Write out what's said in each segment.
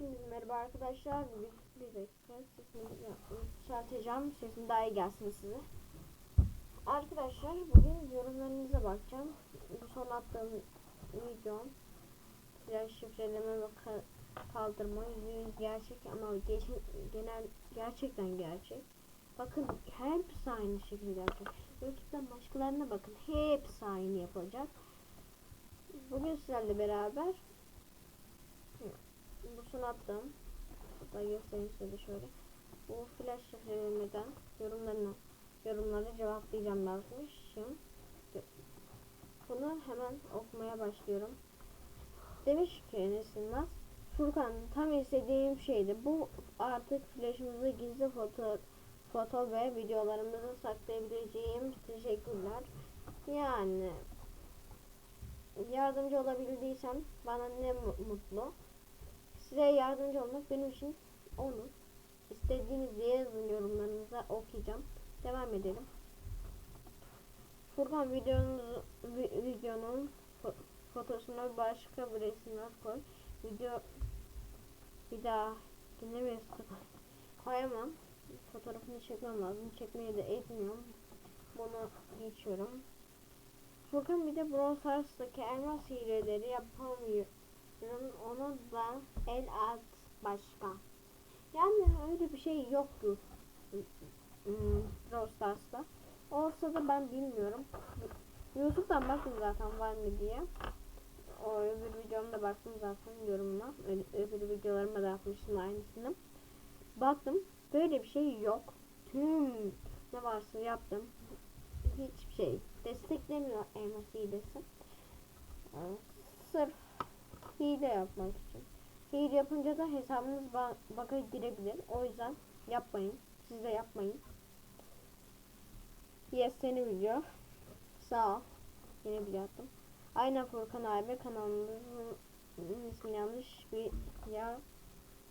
Hepinize merhaba arkadaşlar. Bir, bir dakika sesimi yükselteceğim. Sesim daha iyi gelsin size. Arkadaşlar bugün yorumlarınıza bakacağım. Bu son attığım videom. Flash şifreleme ve ka- kaldırma %100 gerçek ama geç, genel gerçekten gerçek. Bakın hepsi aynı şekilde yapacak. Youtube'dan başkalarına bakın. Hepsi aynı yapılacak. Bugün sizlerle beraber bu son attığım hatta göstereyim size şöyle. Bu flash şifrelemeden yorumlarına yorumları cevaplayacağım yazmışım. Bunu hemen okumaya başlıyorum. Demiş ki Enes Furkan tam istediğim şeydi. Bu artık flashımızı gizli foto foto ve videolarımızı saklayabileceğim teşekkürler. Yani yardımcı olabildiysem bana ne mu- mutlu Size yardımcı olmak benim için onur. İstediğiniz yazın yorumlarınıza okuyacağım. Devam edelim. Furkan videonun vi- videonun fo- fotosuna başka bir resimler koy. Video bir daha bir koyamam. Fotoğrafını çekmem lazım. Çekmeyi de etmiyorum. Bunu geçiyorum. Furkan bir de Brawl Stars'taki elmas hileleri yapamıyor. Onun- Onu da el at başka. Yani öyle bir şey yoktu. Brawl. Olsa da ben bilmiyorum. YouTube'dan baktım zaten var mı diye. O öbür videomda baktım zaten yorumuna. Öbür videolarıma da atmıştım aynısını. Baktım böyle bir şey yok. Tüm ne varsa yaptım. Hiçbir şey desteklemiyor elmas hilesi. Ee, Sırf hile yapmak için. Hile yapınca da hesabınız ba- bug'a girebilir. O yüzden yapmayın. Siz de yapmayın. Yes seni video. Sağ ol. Yine video attım. Aynen Furkan abi kanalımızın ismi yanlış bir ya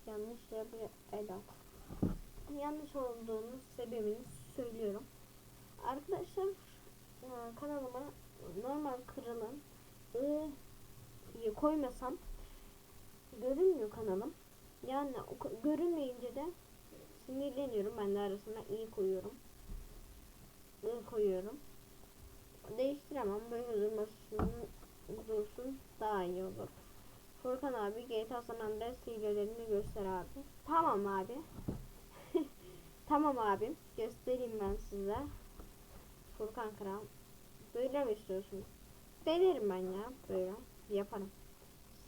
yanlış ya bir el at. Yanlış olduğunu sebebini söylüyorum. Arkadaşlar e, kanalıma normal kırılan I diye koymasam görünmüyor kanalım. Yani görünmeyince de sinirleniyorum. Ben de arasına iyi koyuyorum. İyi koyuyorum. Değiştiremem. Böyle durmasın, dursun daha iyi olur. Furkan abi GTA San Andreas hilelerini göster abi. Tamam abi. tamam abi. Göstereyim ben size. Furkan Kral. Böyle mi istiyorsunuz? Denerim ben ya böyle. Yaparım.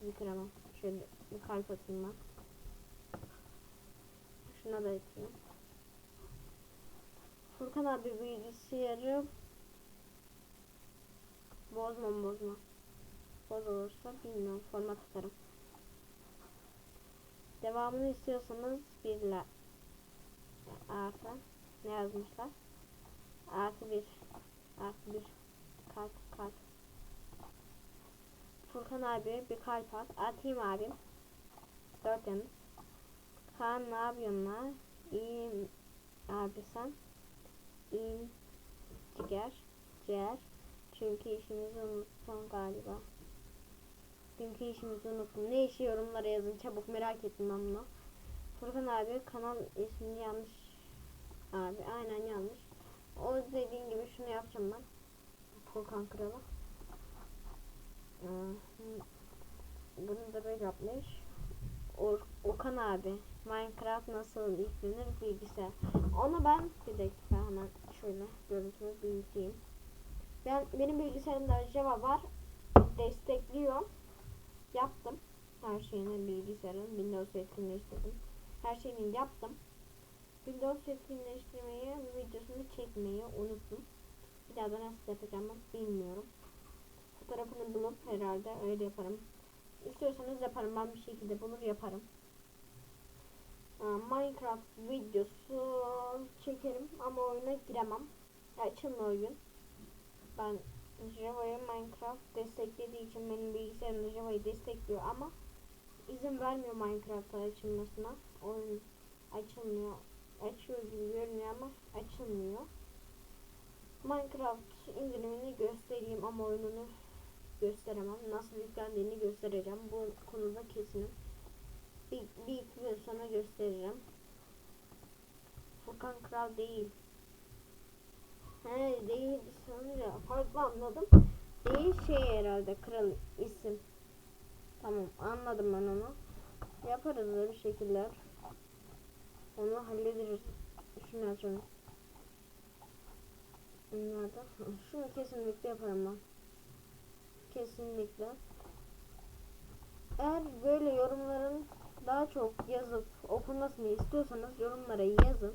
Sizi kıramam. Şöyle bir kalp atayım ben. Şuna da atayım. Furkan abi bilgisayarı bozmam bozma. Boz olursa bilmiyorum format atarım. Devamını istiyorsanız bir la artı ne yazmışlar? Artı bir artı bir kalp kalp Furkan abi bir kalp at. Atayım abim. Dört yanı. Kaan ne yapıyorsun lan? İyiyim abi sen. İyiyim. Ciğer. Ciğer. Çünkü işimizi unuttun galiba. Dünkü işimizi unuttum. Ne işi yorumlara yazın çabuk merak ettim ben bunu. Furkan abi kanal ismini yanlış. Abi aynen yanlış. O dediğin gibi şunu yapacağım ben. Furkan Kralı. Ee, Bunu da böyle yapmış. Or Okan abi. Minecraft nasıl yüklenir bilgisayar. Onu ben bir dakika hemen şöyle görüntümü büyüteyim. Ben benim bilgisayarımda Java var. Destekliyor. Yaptım. Her şeyini bilgisayarın Windows etkinleştirdim. Her şeyini yaptım. Windows etkinleştirmeyi videosunu çekmeyi unuttum. Bir daha da nasıl yapacağım bilmiyorum fotoğrafını bulup herhalde öyle yaparım. İstiyorsanız yaparım. Ben bir şekilde bulur yaparım. Minecraft videosu çekerim ama oyuna giremem. Açılma oyun. Ben Java'yı Minecraft desteklediği için benim bilgisayarımda Java'yı destekliyor ama izin vermiyor Minecraft'a açılmasına. Oyun açılmıyor. Açıyor gibi görünüyor ama açılmıyor. Minecraft indirimini göstereyim ama oyununu gösteremem. Nasıl yüklendiğini göstereceğim. Bu konuda kesinim. bir, bir iki gün sonra gösteririm. Furkan Kral değil. He değil sanırım. Farklı anladım. Değil şey herhalde kral isim. Tamam anladım ben onu. Yaparız bir şekiller. Onu hallederiz. Açalım. Nerede? Şunu kesinlikle yaparım ben. Kesinlikle. Eğer böyle yorumların daha çok yazıp okunmasını istiyorsanız yorumlara yazın.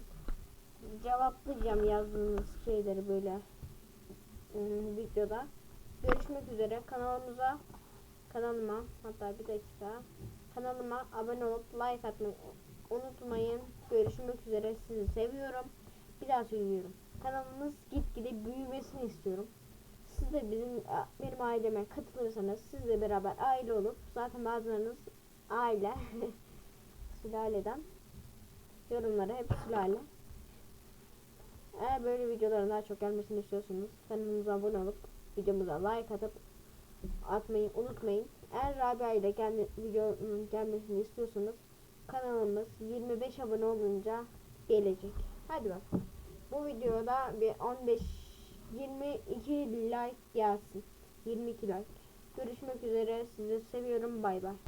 Cevaplayacağım yazdığınız şeyleri böyle ım, videoda. Görüşmek üzere. Kanalımıza kanalıma hatta bir dakika kanalıma abone olup like atmayı unutmayın. Görüşmek üzere. Sizi seviyorum. Bir daha söylüyorum. Kanalımız gitgide büyümesini istiyorum. Benim aileme katılırsanız sizle beraber aile olup zaten bazılarınız aile sülaleden yorumlara hep sülale. Eğer böyle videoların daha çok gelmesini istiyorsanız kanalımıza abone olup videomuza like atıp atmayı unutmayın. Eğer Rabia ile gelme, videonun gelmesini istiyorsanız kanalımız 25 abone olunca gelecek. Hadi bak. Bu videoda bir 15 22 like gelsin. 22 like. Görüşmek üzere. Sizi seviyorum. Bay bay.